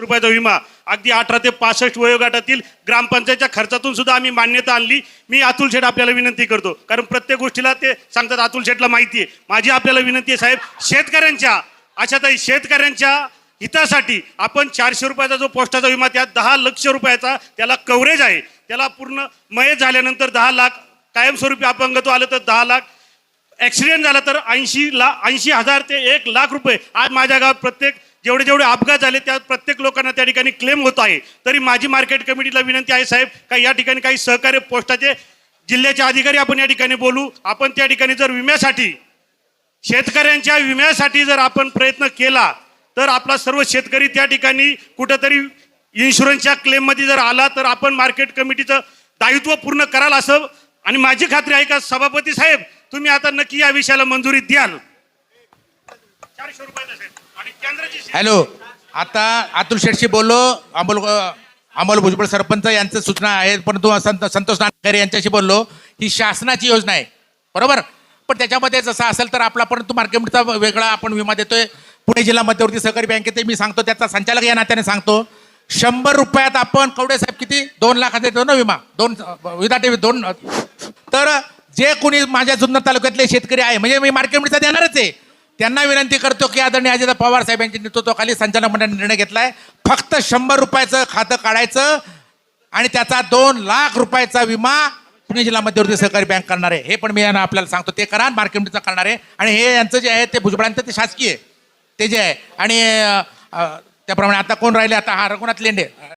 रुपयाचा विमा. अगदी अठरा ते पासष्ट वयोगटातील ग्रामपंचायतच्या खर्चातून सुद्धा आम्ही मान्यता आणली. मी अतुल शेठ आपल्याला विनंती करतो. कारण प्रत्येक गोष्टीला ते सांगतात अतुल शेठला माहिती आहे. माझी आपल्याला विनंती आहे साहेब शेतकऱ्यांच्या अशाताई शेतकऱ्यांच्या हितासाठी आपण चारशे रुपयाचा जो पोस्टाचा विमा त्यात दहा लक्ष रुपयाचा त्याला कव्हरेज आहे. त्याला पूर्ण मयत झाल्यानंतर दहा लाख कायमस्वरूपी अपंगत्व आलं तर दहा लाख. ॲक्सिडेंट झाला तर ऐंशी ला ऐंशी हजार ते एक लाख रुपये. आज माझ्या गावात प्रत्येक जेवढे जेवढे अपघात झाले त्या प्रत्येक लोक त्या ठिकाणी क्लेम होत आहे. तरी माझी मार्केट कमिटीला विनंती आहे साहेब का या ठिकाणी काही सहकार्य पोस्टाचे जिल्ह्याचे अधिकारी आपण या ठिकाणी बोलू? आपण त्या ठिकाणी जर विम्यासाठी शेतकऱ्यांच्या विम्यासाठी जर आपण प्रयत्न केला तर आपला सर्व शेतकरी त्या ठिकाणी कुठंतरी इन्शुरन्सच्या क्लेममध्ये जर आला तर आपण मार्केट कमिटीचं दायित्व पूर्ण कराल असं. आणि माझी खात्री आहे का सभापती साहेब तुम्ही आता नक्की या विषयाला मंजुरी द्याल चारशे रुपयाचा साहेब. आणि केंद्राची हॅलो आता अतुल शेठशी बोललो अमोल अमोल भुजबळ सरपंच यांचं सूचना आहे परंतु संत संतोष नागरे यांच्याशी बोललो. ही शासनाची योजना आहे बरोबर? पण त्याच्यामध्ये जसं असेल तर आपला परंतु मार्केटचा वेगळा आपण विमा देतोय. पुणे जिल्हा मध्यवर्ती सहकारी बँकेत मी सांगतो त्याचा संचालक या नात्याने सांगतो. शंभर रुपयात आपण कवडे साहेब किती? दोन लाखाचा देतो ना विमा. दोन विदाटे दोन तर जे कोणी माझ्या जुन्नर तालुक्यातले शेतकरी आहे म्हणजे मी मार्केटचा देणारच आहे. त्यांना विनंती करतो की आदरणीय अजित पवार साहेबांच्या नेतृत्वाखाली संचालक मंडळाने निर्णय घेतलाय. फक्त शंभर रुपयाचं खातं काढायचं आणि त्याचा दोन लाख रुपयाचा विमा पुणे जिल्हा मध्यवर्ती सहकारी बँक करणार आहे. हे पण मी यांना आपल्याला सांगतो. ते करा मार्केटचं करणार आहे. आणि हे यांचं जे आहे ते भुजबळांचं ते शासकीय ते जे आहे. आणि त्याप्रमाणे आता कोण राहिले? आता हा रघुनाथ लेंडे.